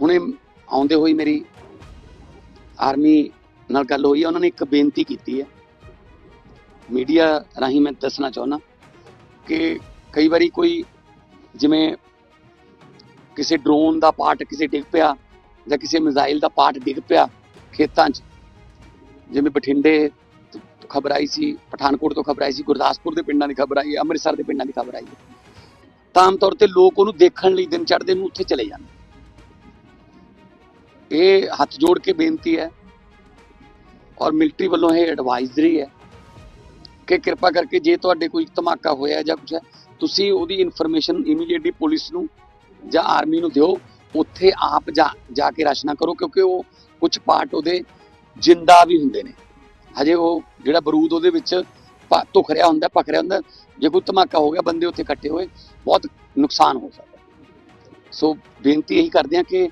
ਹੁਣੇ ਆਉਂਦੇ ਹੋਈ ਮੇਰੀ ਆਰਮੀ ਨਾਲ ਗੱਲ ਹੋਈ ਹੈ ਉਹਨਾਂ ਨੇ ਇੱਕ ਬੇਨਤੀ ਕੀਤੀ ਹੈ ਮੀਡੀਆ ਰਾਹੀਂ ਮੈਂ ਦੱਸਣਾ ਚਾਹੁੰਦਾ ਕਿ ਕਈ ਵਾਰੀ ਕੋਈ ਜਿਵੇਂ ਕਿਸੇ ਡਰੋਨ ਦਾ ਪਾਰਟ ਕਿਸੇ ਡਿੱਗ ਪਿਆ ਜਾਂ ਕਿਸੇ ਮਿਜ਼ਾਈਲ ਦਾ ਪਾਰਟ ਡਿੱਗ ਪਿਆ ਖੇਤਾਂ 'ਚ, ਜਿਵੇਂ ਬਠਿੰਡੇ ਖਬਰ ਆਈ ਸੀ, ਪਠਾਨਕੋਟ ਤੋਂ ਖਬਰ ਆਈ ਸੀ, ਗੁਰਦਾਸਪੁਰ ਦੇ ਪਿੰਡਾਂ ਦੀ ਖਬਰ ਆਈ ਹੈ, ਅੰਮ੍ਰਿਤਸਰ ਦੇ ਪਿੰਡਾਂ ਦੀ ਖਬਰ ਆਈ ਹੈ। ਤਾਂ ਆਮ ਤੌਰ ਤੇ ਲੋਕ ਉਹਨੂੰ ਦੇਖਣ ਲਈ ਦਿਨ ਚੜ੍ਹਦੇ ਨੂੰ ਉੱਥੇ ਚਲੇ ਜਾਂਦੇ। ਇਹ ਹੱਥ ਜੋੜ ਕੇ ਬੇਨਤੀ ਹੈ ਔਰ ਮਿਲਟਰੀ ਵੱਲੋਂ ਇਹ ਐਡਵਾਈਜ਼ਰੀ ਹੈ ਕਿ ਕਿਰਪਾ ਕਰਕੇ ਜੇ ਤੁਹਾਡੇ ਕੋਈ ਧਮਾਕਾ ਹੋਇਆ ਜਾਂ ਕੁਝ ਹੈ, ਤੁਸੀਂ ਉਹਦੀ ਇਨਫੋਰਮੇਸ਼ਨ ਇਮੀਡੀਏਟਲੀ ਪੁਲਿਸ ਨੂੰ ਜਾਂ ਆਰਮੀ ਨੂੰ ਦਿਓ, ਉੱਥੇ ਆਪ ਜਾ ਕੇ ਰਚਨਾ ਕਰੋ, ਕਿਉਂਕਿ ਉਹ ਕੁਝ ਪਾਰਟ ਉਹਦੇ ਜਿੰਦਾ ਵੀ ਹੁੰਦੇ ਨੇ। ਹਜੇ ਉਹ ਜਿਹੜਾ ਬਰੂਦ ਉਹਦੇ ਵਿੱਚ ਪ- ਧੁਖ ਰਿਹਾ ਹੁੰਦਾ ਪਕ ਰਿਹਾ ਹੁੰਦਾ, ਜੇ ਕੋਈ ਧਮਾਕਾ ਹੋ ਗਿਆ, ਬੰਦੇ ਉੱਥੇ ਇਕੱਠੇ ਹੋਏ, ਬਹੁਤ ਨੁਕਸਾਨ ਹੋ ਸਕਦਾ। ਸੋ ਬੇਨਤੀ ਇਹੀ ਕਰਦੇ ਹਾਂ ਕਿ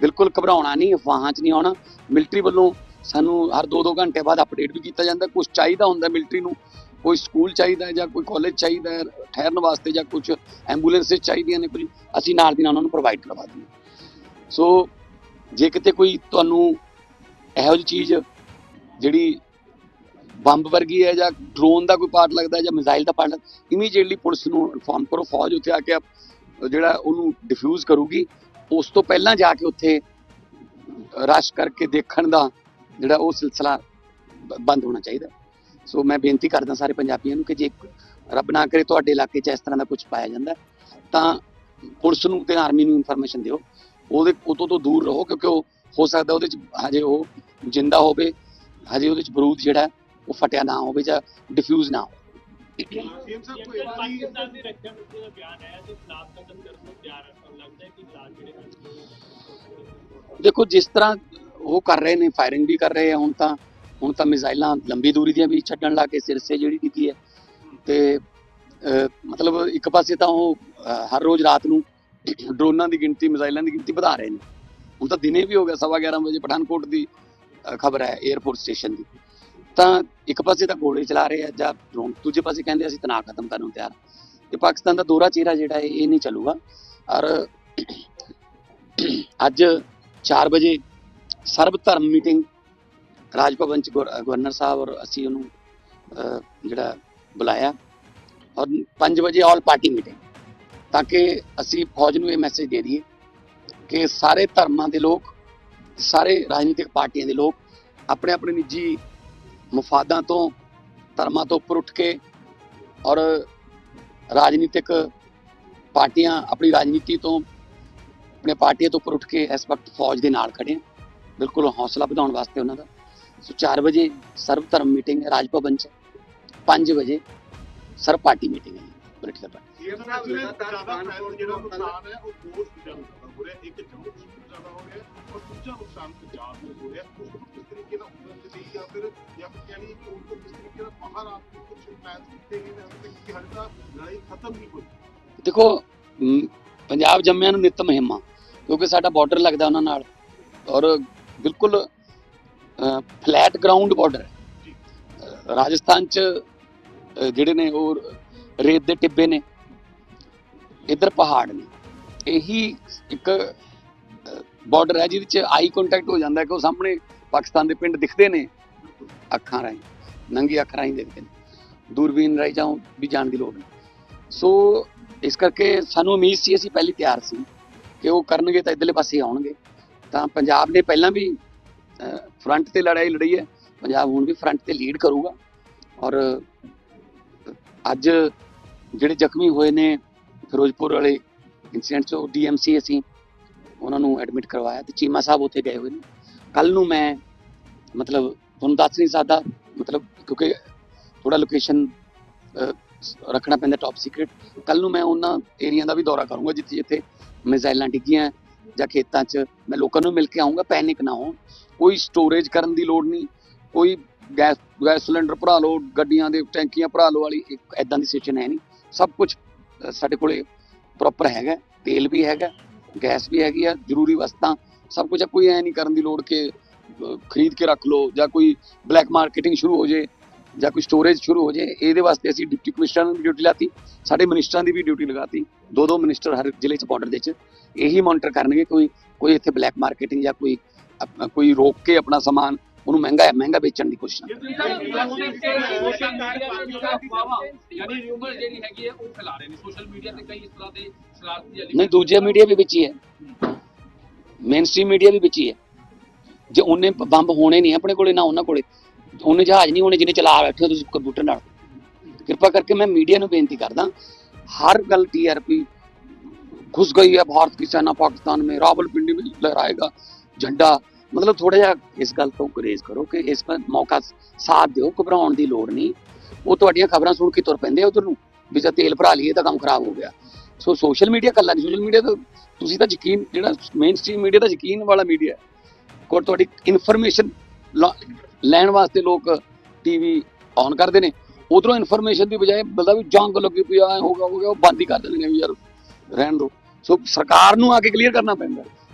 ਬਿਲਕੁਲ ਘਬਰਾਉਣਾ ਨਹੀਂ, ਅਫਵਾਹਾਂ 'ਚ ਨਹੀਂ ਆਉਣਾ। ਮਿਲਟਰੀ ਵੱਲੋਂ ਸਾਨੂੰ ਹਰ 2-2 ਘੰਟੇ ਬਾਅਦ ਅਪਡੇਟ ਵੀ ਕੀਤਾ ਜਾਂਦਾ। ਕੁਝ ਚਾਹੀਦਾ ਹੁੰਦਾ ਮਿਲਟਰੀ ਨੂੰ, ਕੋਈ ਸਕੂਲ ਚਾਹੀਦਾ ਹੈ ਜਾਂ ਕੋਈ ਕਾਲਜ ਚਾਹੀਦਾ ਹੈ, ਠਹਿਰਨ ਵਾਸਤੇ ਜਾਂ ਕੁਝ ਐਂਬੂਲੈਂਸਸ ਚਾਹੀਦੀਆਂ ਨੇ ਕੁਝ ਅਸੀਂ ਨਾਲ ਦੀ ਨਾਲ ਉਹਨਾਂ ਨੂੰ ਪ੍ਰੋਵਾਈਡ ਕਰਵਾ ਦਿੰਦੇ ਸੋ ਜੇ ਕਿਤੇ ਕੋਈ ਤੁਹਾਨੂੰ ਇਹੋ ਜਿਹੀ ਚੀਜ਼ ਜਿਹੜੀ ਬੰਬ ਵਰਗੀ ਹੈ ਜਾਂ ਡਰੋਨ ਦਾ ਕੋਈ ਪਾਰਟ ਲੱਗਦਾ ਜਾਂ ਮਿਜ਼ਾਈਲ ਦਾ ਪਾਰਟ ਇਮੀਡੀਏਟਲੀ ਪੁਲਿਸ ਨੂੰ ਇਨਫੋਰਮ ਕਰੋ, ਫੌਜ ਉੱਥੇ ਆ ਕੇ ਜਿਹੜਾ ਉਹਨੂੰ ਡਿਫਿਊਜ਼ ਕਰੂਗੀ। ਉਸ ਤੋਂ ਪਹਿਲਾਂ ਜਾ ਕੇ ਉੱਥੇ ਰਸ਼ ਕਰਕੇ ਦੇਖਣ ਦਾ ਜਿਹੜਾ ਉਹ ਸਿਲਸਿਲਾ ਬ- ਬੰਦ ਹੋਣਾ ਚਾਹੀਦਾ। ਸੋ ਮੈਂ ਬੇਨਤੀ ਕਰਦਾ ਸਾਰੇ ਪੰਜਾਬੀਆਂ ਨੂੰ ਕਿ ਜੇ ਰੱਬ ਨਾ ਕਰੇ ਤੁਹਾਡੇ ਇਲਾਕੇ 'ਚ ਇਸ ਤਰ੍ਹਾਂ ਦਾ ਕੁਝ ਪਾਇਆ ਜਾਂਦਾ, ਤਾਂ ਪੁਲਿਸ ਨੂੰ ਤੇ ਆਰਮੀ ਨੂੰ ਇਨਫੋਰਮੇਸ਼ਨ ਦਿਓ। ਉਹਦੇ ਉਤੋਂ ਤੋਂ ਦੂਰ ਰਹੋ ਕਿਉਂਕਿ ਉਹ ਹੋ ਸਕਦਾ ਉਹਦੇ 'ਚ ਹਜੇ ਉਹ ਜਿੰਦਾ ਹੋਵੇ, ਹਜੇ ਉਹਦੇ 'ਚ ਬਰੂਦ ਜਿਹੜਾ, ਉਹ ਫਟਿਆ ਨਾ ਹੋਵੇ ਜਾਂ ਡਿਫਿਊਜ਼ ਨਾ ਹੋਵੇ। ਸੀਐਮ ਸਾਹਿਬ ਕੋਈ ਪਾਕਿਸਤਾਨ ਦੀ ਰੱਖਿਆ ਮੰਤਰੀ ਦਾ ਬਿਆਨ ਆਇਆ ਕਿ ਖਿਲਾਫ ਕਦਮ ਕਰਨ ਨੂੰ ਤਿਆਰ ਹੈ ਲੱਗਦਾ ਹੈ ਕਿ ਇਲਾਜ ਜਿਹੜੇ ਦੇਖੋ, ਜਿਸ ਤਰ੍ਹਾਂ ਉਹ ਕਰ ਰਹੇ ਨੇ ਫਾਇਰਿੰਗ ਵੀ ਕਰ ਰਹੇ ਆ ਹੁਣ ਤਾਂ ਹੁਣ ਤਾਂ ਮਿਜ਼ਾਈਲਾਂ ਲੰਬੀ ਦੂਰੀ ਦੀਆਂ ਵੀ ਛੱਡਣ ਲਾ ਕੇ ਸਿਰਸੇ ਜਿਹੜੀ ਡਿੱਗੀ ਹੈ। ਤੇ ਮਤਲਬ ਇੱਕ ਪਾਸੇ ਤਾਂ ਉਹ ਹਰ ਰੋਜ਼ ਰਾਤ ਨੂੰ ਡਰੋਨਾਂ ਦੀ ਗਿਣਤੀ, ਮਿਜ਼ਾਈਲਾਂ ਦੀ ਗਿਣਤੀ ਵਧਾ ਰਹੇ ਨੇ। ਹੁਣ ਤਾਂ ਦਿਨੇ ਵੀ ਹੋ ਗਿਆ, ਸਵਾ 11 ਵਜੇ ਪਠਾਨਕੋਟ ਦੀ ਖਬਰ ਹੈ 에ਅਰਪੋਰਟ ਸਟੇਸ਼ਨ ਦੀ। ਤਾਂ ਇੱਕ ਪਾਸੇ ਤਾਂ ਗੋਲੇ ਚਲਾ ਰਹੇ ਆ ਜਾਂ ਡਰੋਨ ਦੂਜੇ ਪਾਸੇ ਕਹਿੰਦੇ ਅਸੀਂ ਤਣਾਅ ਖਤਮ ਕਰਨ ਨੂੰ ਤਿਆਰ ਹਾਂ। ਤੇ ਪਾਕਿਸਤਾਨ ਦਾ ਦੋਹਰਾ ਚਿਹਰਾ ਜਿਹੜਾ ਹੈ, ਇਹ ਨਹੀਂ ਚੱਲੂਗਾ ਔਰ ਅੱਜ 4 ਵਜੇ ਸਰਬ ਧਰਮ ਮੀਟਿੰਗ ਰਾਜ ਭਵਨ ਚ ਗਵਰਨਰ ਸਾਹਿਬ ਔਰ ਅਸੀਂ ਉਹਨੂੰ ਜਿਹੜਾ ਬੁਲਾਇਆ ਔਰ 5 ਵਜੇ ਆਲ ਪਾਰਟੀ ਮੀਟਿੰਗ, ਤਾਂ ਕਿ ਅਸੀਂ ਫੌਜ ਨੂੰ ਇਹ ਮੈਸੇਜ ਦੇ ਦਈਏ ਕਿ ਸਾਰੇ ਧਰਮਾਂ ਦੇ ਲੋਕ, ਸਾਰੇ ਰਾਜਨੀਤਿਕ ਪਾਰਟੀਆਂ ਦੇ ਲੋਕ ਆਪਣੇ ਆਪਣੇ ਨਿੱਜੀ ਮਫਾਦਾਂ ਤੋਂ, ਧਰਮਾਂ ਤੋਂ ਉੱਪਰ ਉੱਠ ਕੇ ਔਰ ਰਾਜਨੀਤਿਕ ਪਾਰਟੀਆਂ ਆਪਣੀ ਰਾਜਨੀਤੀ ਤੋਂ, ਆਪਣੇ ਪਾਰਟੀਆਂ ਤੋਂ ਉੱਪਰ ਉੱਠ ਕੇ ਇਸ ਵਕਤ ਫੌਜ ਦੇ ਨਾਲ ਖੜੇ ਆ। ਬਿਲਕੁਲ ਹੌਸਲਾ ਵਧਾਉਣ ਵਾਸਤੇ ਉਹਨਾਂ ਦਾ। ਸੋ 4 ਵਜੇ ਸਰਵ ਧਰਮ ਮੀਟਿੰਗ ਹੈ ਰਾਜ ਭਵਨ ਚ 5 ਵਜੇ ਸਰਵ ਪਾਰਟੀ ਮੀਟਿੰਗ ਹੈ। ਪੋਲੀਟੀਕਲ ਪਾਰਟੀ ਸੀਐਮ ਸਾਹਿਬ ਲਗਾਤਾਰ ਕਾਨਪੁਰ ਜਿਹੜਾ ਨੁਕਸਾਨ ਹੈ ਉਹ ਦੋ ਨੂੰ ਜ਼ਿਆਦਾ ਹੋ ਰਿਹਾ। ਇੱਕ ਜੰਮੂ ਕਸ਼ਮੀਰ ਜ਼ਿਆਦਾ ਹੋ ਰਿਹਾ ਔਰ ਦੂਜਾ ਨੁਕਸਾਨ ਪੰਜਾਬ ਨੂੰ ਹੋ ਰਿਹਾ। ਉਸ ਨੂੰ ਕਿਸ ਤਰੀਕੇ ਨਾਲ ਉਤਰਨ ਦੇ ਲਈ ਜਾਂ ਫਿਰ ਜਾਂ ਫਿਰ ਕਹਿਣੀ ਕਿ ਉਹ ਕਿਸ ਤਰੀਕੇ ਨਾਲ ਬਾਹਰ ਆਪ ਨੂੰ ਕੁਝ ਪਲਾਨ ਕੀਤੇ ਗਏ ਨੇ ਹਜੇ ਤੱਕ ਕਿ ਹਾਲੇ ਤਾਂ ਲੜਾਈ ਖਤਮ ਨਹੀਂ ਹੋਈ। ਦੇਖੋ ਪੰਜਾਬ ਜੰਮਿਆਂ ਨੂੰ ਨਿਤ ਮਹਿਮਾ ਕਿਉਂਕਿ ਸਾਡਾ ਬਾਰਡਰ ਲੱਗਦਾ ਉਹਨਾਂ ਨਾਲ। ਔਰ ਬਿਲਕੁਲ ਫਲੈਟ ਗਰਾਊਂਡ ਬਾਰਡਰ ਹੈ। ਰਾਜਸਥਾਨ ਚ ਜਿਹੜੇ ਨੇ ਉਹ ਰੇਤ ਦੇ ਟਿੱਬੇ ਨੇ, ਇੱਧਰ ਪਹਾੜ ਨੇ। ਇਹੀ ਇੱਕ ਬਾਰਡਰ ਹੈ ਜਿਹਦੇ ਚ ਆਈ ਕੰਟੈਕਟ ਹੋ ਜਾਂਦਾ ਕਿ ਉਹ ਸਾਹਮਣੇ ਪਾਕਿਸਤਾਨ ਦੇ ਪਿੰਡ ਦਿਖਦੇ ਨੇ। ਅੱਖਾਂ ਰਾਹੀਂ, ਨੰਗੀ ਅੱਖਾਂ ਰਾਹੀਂ ਦੇਖਦੇ ਨੇ। ਦੂਰਬੀਨ ਰਾਹੀਂ ਜਾਓ ਵੀ ਜਾਣ ਦੀ ਲੋੜ ਨਹੀਂ। ਸੋ ਇਸ ਕਰਕੇ ਸਾਨੂੰ ਉਮੀਦ ਸੀ, ਅਸੀਂ ਪਹਿਲੀ ਤਿਆਰ ਸੀ ਕਿ ਉਹ ਕਰਨਗੇ ਤਾਂ ਇਧਰਲੇ ਪਾਸੇ ਆਉਣਗੇ। ਤਾਂ ਪੰਜਾਬ ਨੇ ਪਹਿਲਾਂ ਵੀ ਫਰੰਟ ਤੇ ਲੜਾਈ ਲੜੀ ਹੈ। ਪੰਜਾਬ ਹੁਣ ਵੀ ਫਰੰਟ ਤੇ ਲੀਡ ਕਰੂਗਾ। ਔਰ ਅੱਜ ਜਿਹੜੇ ਜ਼ਖਮੀ ਹੋਏ ਨੇ, ਫਿਰੋਜ਼ਪੁਰ ਵਾਲੇ ਇਨਸੀਡੈਂਟ 'ਚ ਡੀਐਮਸੀ ਅਸੀਂ ਉਹਨਾਂ ਨੂੰ ਐਡਮਿਟ ਕਰਵਾਇਆ ਤੇ ਚੀਮਾ ਸਾਹਿਬ ਉੱਥੇ ਗਏ ਹੋਏ ਨੇ। ਕੱਲ ਨੂੰ ਮੈਂ ਮਤਲਬ ਤੁਹਾਨੂੰ ਦੱਸ ਨਹੀਂ ਸਕਦਾ, ਮਤਲਬ ਕਿਉਂਕਿ ਥੋੜਾ ਲੋਕੇਸ਼ਨ ਰੱਖਣਾ ਪੈਂਦਾ ਟੌਪ ਸੀਕ੍ਰੀਟ ਕੱਲ ਨੂੰ ਮੈਂ ਉਹਨਾਂ ਏਰੀਆ ਦਾ ਵੀ ਦੌਰਾ ਕਰੂੰਗਾ, ਜਿੱਥੇ ਜਿੱਥੇ ਮਿਜ਼ਾਈਲਾਂ ਡਿੱਗੀਆਂ ਜਾਂ ਖੇਤਾਂ 'ਚ ਮੈਂ ਲੋਕਾਂ ਨੂੰ ਮਿਲ ਕੇ ਆਉਂਗਾ ਪੈਨਿਕ ਨਾ ਹੋਣ। ਕੋਈ ਸਟੋਰੇਜ ਕਰਨ ਦੀ ਲੋੜ ਨਹੀਂ, ਕੋਈ ਗੈਸ ਗੈਸ ਸਿਲੰਡਰ ਭਰਾ ਲਓ, ਗੱਡੀਆਂ ਦੇ ਟੈਂਕੀਆਂ ਭਰਾ ਲਓ ਵਾਲੀ ਐਦਾਂ ਦੀ ਸਿਚੁਏਸ਼ਨ ਹੈ ਨਹੀਂ। ਸਭ ਕੁਝ ਸਾਡੇ ਕੋਲੇ ਪ੍ਰੋਪਰ ਹੈਗਾ ਤੇਲ ਵੀ ਹੈਗਾ ਗੈਸ ਵੀ ਹੈਗੀ ਆ ਜ਼ਰੂਰੀ ਵਸਤਾਂ ਸਭ ਕੁਝ ਹੈ ਕੋਈ ਐ ਨਹੀਂ ਕਰਨ ਦੀ ਲੋੜ ਕਿ ਅਹ, ਖਰੀਦ ਕੇ ਰੱਖ ਲਓ ਜਾਂ ਕੋਈ ਬਲੈਕ ਮਾਰਕੀਟਿੰਗ ਸ਼ੁਰੂ ਹੋ ਜੇ ਜਾਂ ਕੋਈ ਸਟੋਰੇਜ ਸ਼ੁਰੂ ਹੋ ਜੇ ਇਹਦੇ ਵਾਸਤੇ ਅਸੀਂ ਡਿਪਟੀ ਕਮਿਸ਼ਨਰ ਦੀ ਡਿਊਟੀ ਲਾਤੀ ਸਾਡੇ ਮਿਨਿਸਟਰਾਂ ਦੀ ਵੀ ਡਿਊਟੀ ਲਗਾਤੀ ਦੋ ਦੋ ਮਿਨਿਸਟਰ ਹਰ ਜ਼ਿਲ੍ਹੇ 'ਚ ਬਾਰਡਰ ਦੇ 'ਚ ਇਹੀ ਮੋਨੀਟਰ ਕਰਨਗੇ ਕੋਈ ਕੋਈ ਇੱਥੇ ਬਲੈਕ ਮਾਰਕੀਟਿੰਗ ਜਾਂ ਕੋਈ ਆਪਣਾ ਕੋਈ ਰੋਕ ਕੇ ਆਪਣਾ ਸਮਾਨ ਉਹਨੂੰ ਮਹਿੰਗਾ ਮਹਿੰਗਾ ਵੇਚਣ ਦੀ ਕੋਸ਼ਿਸ਼ ਨਾ ਕਰੇ। ਯਾਨੀ ਰਿਊਮਰ ਜਿਹੜੀ ਹੈਗੀ ਹੈ ਉਹ ਫੈਲਾ ਰਹੇ ਨੇ ਸੋਸ਼ਲ ਮੀਡੀਆ ਤੇ ਕਈ ਇਸ ਤਰ੍ਹਾਂ ਦੇ ਸ਼ਰਾਰਤੀ ਨਹੀਂ ਦੂਜੇ ਮੀਡੀਆ ਵੀ ਵਿੱਚ ਹੀ ਹੈ ਮੇਨ ਸਟ੍ਰੀਮ ਮੀਡੀਆ ਵੀ ਵਿੱਚ ਹੀ ਹੈ ਜੇ ਉਹਨੇ ਬੰਬ ਹੋਣੇ ਨਹੀਂ ਆਪਣੇ ਕੋਲੇ ਨਾ ਉਹਨਾਂ ਕੋਲੇ ਉਹਨੇ ਜਹਾਜ਼ ਨਹੀਂ ਹੋਣੇ ਜਿਹਨੇ ਚਲਾ ਬੈਠੇ ਹੋ ਤੁਸੀਂ ਕੰਪਿਊਟਰ ਨਾਲ ਕਿਰਪਾ ਕਰਕੇ ਮੈਂ ਮੀਡੀਆ ਨੂੰ ਬੇਨਤੀ ਕਰਦਾ हर गल टीआरपी घुस गई है भारत की सेना पाकिस्तान में रावलपिंडी में लहराएगा झंडा ਮਤਲਬ ਥੋੜਾ ਜਿਹਾ ਇਸ ਗੱਲ ਤੋਂ ਗੁਰੇਜ਼ ਕਰੋ ਕਿ ਇਸ ਪਰ ਮੌਕਾ ਸਾਥ ਦਿਓ, ਘਬਰਾਉਣ ਦੀ ਲੋੜ ਨਹੀਂ। ਉਹ ਤੁਹਾਡੀਆਂ ਖਬਰਾਂ ਸੁਣ ਕੇ ਤੁਰ ਪੈਂਦੇ ਉਧਰ ਨੂੰ, ਵੀ ਜੇ ਤੇਲ ਭਰਾ ਲਈਏ ਤਾਂ ਕੰਮ ਖਰਾਬ ਹੋ ਗਿਆ। ਸੋ ਸੋਸ਼ਲ ਮੀਡੀਆ ਕੱਲਾ ਨਹੀਂ ਸੋਸ਼ਲ ਮੀਡੀਆ ਤਾਂ ਤੁਸੀਂ ਤਾਂ ਯਕੀਨ, ਜਿਹੜਾ ਮੇਨ ਸਟ੍ਰੀਮ ਮੀਡੀਆ ਦਾ ਯਕੀਨ ਵਾਲਾ ਮੀਡੀਆ ਹੈ। ਕੋਲ ਤੁਹਾਡੀ ਇਨਫੋਰਮੇਸ਼ਨ ਲੈਣ ਵਾਸਤੇ ਲੋਕ ਟੀਵੀ ਔਨ ਕਰਦੇ ਨੇ। ਉਧਰੋਂ ਇਨਫੋਰਮੇਸ਼ਨ ਦੀ ਬਜਾਏ ਬਲਦਾ ਵੀ ਜੰਗ ਲੱਗੀ ਪਈ ਆ ਹੋਗਾ ਹੋ ਗਿਆ, ਉਹ ਬੰਦ ਹੀ ਕਰ ਦੇਣਗੇ ਵੀ ਯਾਰ, ਰਹਿਣ ਦੋ ਸੋ ਸਰਕਾਰ ਨੂੰ ਆ ਕੇ ਕਲੀਅਰ ਕਰਨਾ ਪੈਂਦਾ।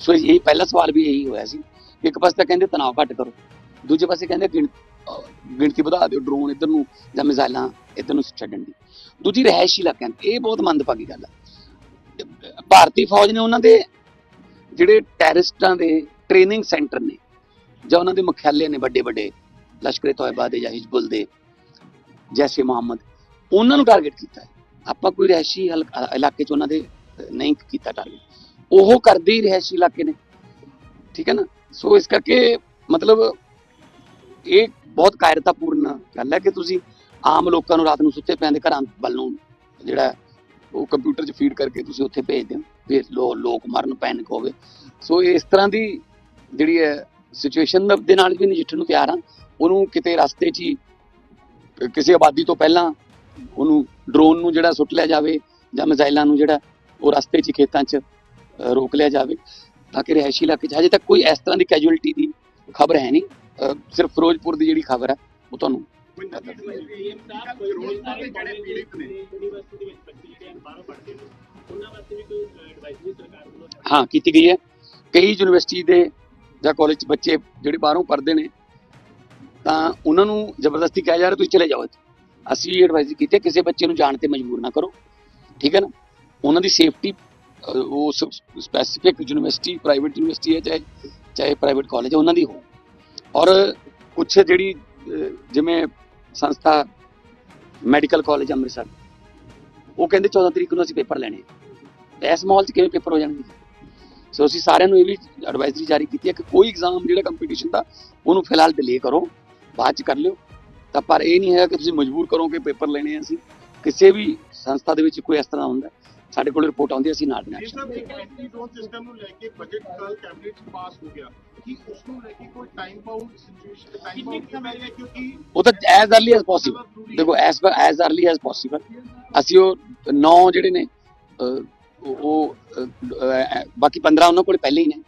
ਸੋ ਇਹ ਪਹਿਲਾ ਸਵਾਲ ਵੀ ਇਹੀ ਹੋਇਆ ਸੀ ਇੱਕ ਪਾਸੇ ਤਾਂ ਕਹਿੰਦੇ ਤਣਾਅ ਘੱਟ ਕਰੋ, ਦੂਜੇ ਪਾਸੇ ਕਹਿੰਦੇ ਗਿਣਤੀ ਵਧਾ ਦਿਓ ਡਰੋਨ ਇੱਧਰ ਨੂੰ ਜਾਂ ਮਿਜ਼ਾਈਲਾਂ ਇੱਧਰ ਨੂੰ ਛੱਡਣ ਦੀ ਦੂਜੀ ਰਹਿਸ਼ੀ ਇਲਾਕਿਆਂ ਇਹ ਬਹੁਤ ਮੰਦਭਾਗੀ ਗੱਲ ਹੈ ਭਾਰਤੀ ਫੌਜ ਨੇ ਉਹਨਾਂ ਦੇ ਜਿਹੜੇ ਟੈਰਰਿਸਟਾਂ ਦੇ ਟ੍ਰੇਨਿੰਗ ਸੈਂਟਰ ਨੇ ਜਾਂ ਉਹਨਾਂ ਦੇ ਮੁਖਿਆਲੇ ਨੇ ਵੱਡੇ ਵੱਡੇ ਲਸ਼ਕਰੇ ਤੋਇਬਾ ਦੇ ਜਾਂ ਹਿਜ਼ਬੁਲ ਦੇ, ਜੈਸੇ ਮੁਹੰਮਦ, ਉਹਨਾਂ ਨੂੰ ਟਾਰਗੇਟ ਕੀਤਾ ਆਪਾਂ ਕੋਈ ਰਹਿਸ਼ੀ ਇਲਾਕੇ 'ਚ ਉਹਨਾਂ ਦੇ ਨਹੀਂ ਕੀਤਾ ਟਾਰਗੇਟ ਉਹ ਕਰਦੇ ਹੀ ਰਹਿਸ਼ੀ ਇਲਾਕੇ ਨੇ। ਠੀਕ ਹੈ ਨਾ? ਸੋ ਇਸ ਕਰਕੇ ਮਤਲਬ ਇਹ ਬਹੁਤ ਕਾਇਰਤਾਪੂਰਨ ਗੱਲ ਹੈ ਕਿ ਤੁਸੀਂ ਆਮ ਲੋਕਾਂ ਨੂੰ ਰਾਤ ਨੂੰ ਸੁੱਤੇ ਪਿਆਂ ਦੇ ਘਰਾਂ ਵੱਲ ਨੂੰ ਜਿਹੜਾ ਉਹ ਕੰਪਿਊਟਰ 'ਚ ਫੀਡ ਕਰਕੇ ਤੁਸੀਂ ਉੱਥੇ ਭੇਜਦੇ ਹੋ ਫਿਰ ਲੋ, ਲੋਕ ਮਰਨ ਪੈਨਿਕ ਹੋਵੇ ਸੋ ਇਸ ਤਰ੍ਹਾਂ ਦੀ ਜਿਹੜੀ ਹੈ ਸਿਚੁਏਸ਼ਨ ਦੇ ਨਾਲ ਵੀ ਨਜਿੱਠਣ ਨੂੰ ਤਿਆਰ ਹਾਂ ਉਹਨੂੰ ਕਿਤੇ ਰਸਤੇ 'ਚ ਹੀ, ਕਿਸੇ ਆਬਾਦੀ ਤੋਂ ਪਹਿਲਾਂ ਉਹਨੂੰ ਡਰੋਨ ਨੂੰ ਜਿਹੜਾ ਸੁੱਟ ਲਿਆ ਜਾਵੇ ਜਾਂ ਮਿਜ਼ਾਈਲਾਂ ਨੂੰ ਜਿਹੜਾ ਉਹ ਰਸਤੇ 'ਚ ਖੇਤਾਂ 'ਚ ਰੋਕ ਲਿਆ ਜਾਵੇ ਤਾਂ ਕਿ ਰਿਹਾਇਸ਼ੀ ਇਲਾਕੇ 'ਚ, ਹਜੇ ਤੱਕ ਕੋਈ ਇਸ ਤਰ੍ਹਾਂ ਦੀ ਕੈਜੂਅਲਟੀ ਦੀ ਖਬਰ ਹੈ ਨਹੀਂ। ਸਿਰਫ ਫਿਰੋਜ਼ਪੁਰ ਦੀ ਜਿਹੜੀ ਖਬਰ ਹੈ, ਉਹ ਤੁਹਾਨੂੰ ਹਾਂ, ਕੀਤੀ ਗਈ ਹੈ। ਕਈ ਯੂਨੀਵਰਸਿਟੀ ਦੇ ਜਾਂ ਕਾਲਜ 'ਚ ਬੱਚੇ ਜਿਹੜੇ ਬਾਹਰੋਂ ਪੜ੍ਹਦੇ ਨੇ, ਤਾਂ ਉਹਨਾਂ ਨੂੰ ਜ਼ਬਰਦਸਤੀ ਕਿਹਾ ਜਾ ਰਿਹਾ, ਤੁਸੀਂ ਚਲੇ ਜਾਓ ਅਸੀਂ ਐਡਵਾਈਜ਼ ਕੀਤੀ ਹੈ, ਕਿਸੇ ਬੱਚੇ ਨੂੰ ਜਾਣ ਤੇ ਮਜਬੂਰ ਨਾ ਕਰੋ। ਠੀਕ ਹੈ ਨਾ? ਉਹਨਾਂ ਦੀ ਸੇਫਟੀ ਉਹ ਸਪੈਸੀਫਿਕ ਯੂਨੀਵਰਸਿਟੀ ਪ੍ਰਾਈਵੇਟ ਯੂਨੀਵਰਸਿਟੀ ਹੈ, ਚਾਹੇ ਚਾਹੇ ਪ੍ਰਾਈਵੇਟ ਕਾਲਜ ਹੈ, ਉਹਨਾਂ ਦੀ ਹੋ ਔਰ ਕੁਛ ਜਿਹੜੀ ਜਿਵੇਂ ਸੰਸਥਾ ਮੈਡੀਕਲ ਕਾਲਜ ਅੰਮ੍ਰਿਤਸਰ, ਉਹ ਕਹਿੰਦੇ 14 ਤਰੀਕ ਨੂੰ ਅਸੀਂ ਪੇਪਰ ਲੈਣੇ ਆ। ਇਸ ਮਾਹੌਲ 'ਚ ਕਿਵੇਂ ਪੇਪਰ ਹੋ ਜਾਣਗੇ? ਸੋ ਅਸੀਂ ਸਾਰਿਆਂ ਨੂੰ ਇਹ ਵੀ ਐਡਵਾਈਜ਼ਰੀ ਜਾਰੀ ਕੀਤੀ ਹੈ ਕਿ ਕੋਈ ਐਗਜ਼ਾਮ ਜਿਹੜਾ ਕੰਪੀਟੀਸ਼ਨ ਦਾ, ਉਹਨੂੰ ਫਿਲਹਾਲ ਡਿਲੇ ਕਰੋ, ਬਾਅਦ ਚ ਕਰ ਲਿਓ। ਤਾਂ ਪਰ ਇਹ ਨਹੀਂ ਹੈਗਾ ਕਿ ਤੁਸੀਂ ਮਜਬੂਰ ਕਰੋ ਕਿ ਪੇਪਰ ਲੈਣੇ ਆ ਅਸੀਂ। ਕਿਸੇ ਵੀ ਸੰਸਥਾ ਦੇ ਵਿੱਚ ਕੋਈ ਇਸ ਤਰ੍ਹਾਂ ਹੁੰਦਾ। ਸਾਡੇ ਕੋਲ ਰਿਪੋਰਟ ਆਉਂਦੀ ਅਸੀਂ ਨਾਲ ਜੀ ਉਹ ਤਾਂ ਐਜ਼ अर्ਲੀ ਐਜ਼ ਪੋਸੀਬਲ ਦੇਖੋ as as early as possible ਅਸੀਂ ਉਹ ਨੌ ਜਿਹੜੇ ਨੇ ਉਹ ਬਾਕੀ 15 ਉਹਨਾਂ ਕੋਲ ਪਹਿਲੇ ਹੀ ਨੇ।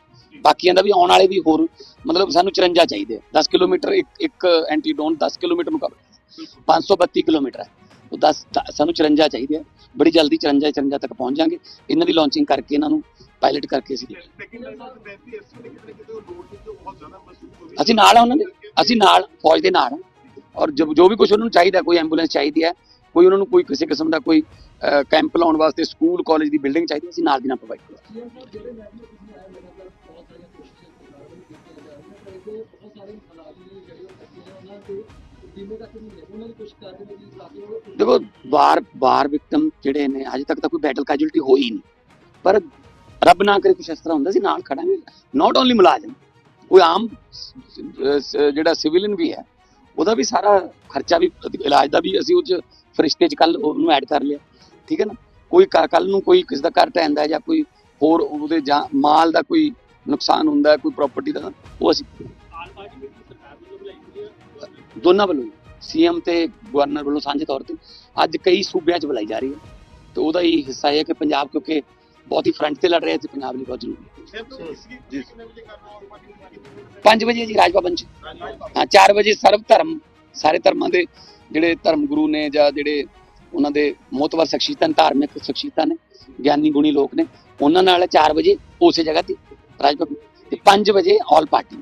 ਬਾਕੀਆਂ ਦਾ ਵੀ ਆਉਣ ਵਾਲੇ ਵੀ ਹੋਰ ਮਤਲਬ ਸਾਨੂੰ 54 ਚਾਹੀਦੇ 10 ਕਿਲੋਮੀਟਰ ਇੱਕ ਇੱਕ ਐਂਟੀ ਡੋਨ 10 ਕਿਲੋਮੀਟਰ ਨੂੰ ਕਵਰ 532 ਕਿਲੋਮੀਟਰ ਹੈ। ਉਹ 10 ਸਾਨੂੰ 54 ਚਾਹੀਦੇ ਆ। ਬੜੀ ਜਲਦੀ 54 54 ਤੱਕ ਪਹੁੰਚ ਜਾਾਂਗੇ ਇਹਨਾਂ ਦੀ ਲਾਂਚਿੰਗ ਕਰਕੇ ਇਹਨਾਂ ਨੂੰ ਪਾਇਲਟ ਕਰਕੇ ਅਸੀਂ ਅਸੀਂ ਨਾਲ ਆ ਉਹਨਾਂ ਦੇ। ਅਸੀਂ ਨਾਲ ਫੌਜ ਦੇ ਨਾਲ ਹਾਂ ਔਰ ਜੋ ਜੋ ਵੀ ਕੁਝ ਉਹਨਾਂ ਨੂੰ ਚਾਹੀਦਾ ਕੋਈ ਐਂਬੂਲੈਂਸ ਚਾਹੀਦੀ ਹੈ ਕੋਈ ਉਹਨਾਂ ਨੂੰ ਕੋਈ ਕਿਸੇ ਕਿਸਮ ਦਾ ਕੋਈ ਕੈਂਪ ਲਾਉਣ ਵਾਸਤੇ ਸਕੂਲ ਕਾਲਜ ਦੀ ਬਿਲਡਿੰਗ ਚਾਹੀਦੀ ਅਸੀਂ ਨਾਲ ਦੀ ਨਾਲ ਪ੍ਰੋਵਾਈਡ ਕਰਾਂਗੇ। ਦੇਖੋ ਵਾਰ ਵਾਰ ਵਿਕਟਮ ਜਿਹੜੇ ਨੇ, ਅਜੇ ਤੱਕ ਤਾਂ ਕੋਈ ਬੈਟਲ ਕੈਜੂਅਲਟੀ ਹੋਈ ਨਹੀਂ। ਪਰ ਰੱਬ ਨਾ ਕਰੇ ਕੁਛ ਇਸ ਤਰ੍ਹਾਂ ਹੁੰਦਾ ਸੀ ਨਾਲ ਖੜਾਂਗੇ। ਨਾਟ ਓਨਲੀ ਮੁਲਾਜ਼ਮ, ਕੋਈ ਆਮ ਜਿਹੜਾ ਸਿਵਿਲੀਅਨ ਵੀ ਹੈ, ਉਹਦਾ ਵੀ ਸਾਰਾ ਖਰਚਾ ਵੀ, ਇਲਾਜ ਦਾ ਵੀ ਅਸੀਂ ਉਹ ਚ ਫਰਿਸ਼ਤੇ ਚ ਕੱਲ ਉਹਨੂੰ ਐਡ ਕਰ ਲਿਆ। ਠੀਕ ਹੈ ਨਾ? ਕੋਈ ਕੱਲ ਨੂੰ ਕੋਈ ਕਿਸੇ ਦਾ ਘਰ ਢਹਿੰਦਾ ਜਾਂ ਕੋਈ ਹੋਰ ਉਹਦੇ ਜਾਂ ਮਾਲ ਦਾ ਕੋਈ ਨੁਕਸਾਨ ਹੁੰਦਾ ਕੋਈ ਪ੍ਰਾਪਰਟੀ ਦਾ, ਉਹ ਅਸੀਂ ਦੋਨਾਂ ਵੱਲੋਂ ਸੀਐਮ ਤੇ ਗਵਰਨਰ ਵੱਲੋਂ ਸਾਂਝੇ ਤੌਰ ਤੇ। ਅੱਜ ਕਈ ਸੂਬਿਆਂ 'ਚ ਬੁਲਾਈ ਜਾ ਰਹੀ ਹੈ। ਤੇ ਉਹਦਾ ਹੀ ਹਿੱਸਾ ਇਹ ਹੈ ਕਿ ਪੰਜਾਬ ਕਿਉਂਕਿ ਬਹੁਤ ਹੀ ਫਰੰਟ ਤੇ ਲੜ ਰਿਹਾ ਤੇ ਪੰਜਾਬ ਲਈ ਬਹੁਤ ਜ਼ਰੂਰੀ ਹੈ। ਸਿਰ ਤੋਂ ਇਸ ਕੀ ਕਿੰਨੇ ਵਜੇ ਕਰਨਾ ਔਰ ਪਾਰਟੀ ਨੂੰ 5 ਵਜੇ ਜੀ ਰਾਜ ਭਵਨ ਚ। ਹਾਂ 4 ਵਜੇ ਸਰਵ ਧਰਮ ਸਾਰੇ ਧਰਮਾਂ ਦੇ ਜਿਹੜੇ ਧਰਮ ਗੁਰੂ ਨੇ ਜਾਂ ਜਿਹੜੇ ਉਹਨਾਂ ਦੇ ਮੋਤਵਰ ਸ਼ਖਸੀਅਤਾਂ ਨੇ, ਧਾਰਮਿਕ ਸ਼ਖਸੀਅਤਾਂ ਨੇ ਗਿਆਨੀ ਗੁਣੀ ਲੋਕ ਨੇ ਉਹਨਾਂ ਨਾਲ 4 ਵਜੇ ਉਸੇ ਜਗ੍ਹਾ ਤੇ ਰਾਜ ਭਵਨ। ਤੇ 5 ਵਜੇ ਆਲ ਪਾਰਟੀ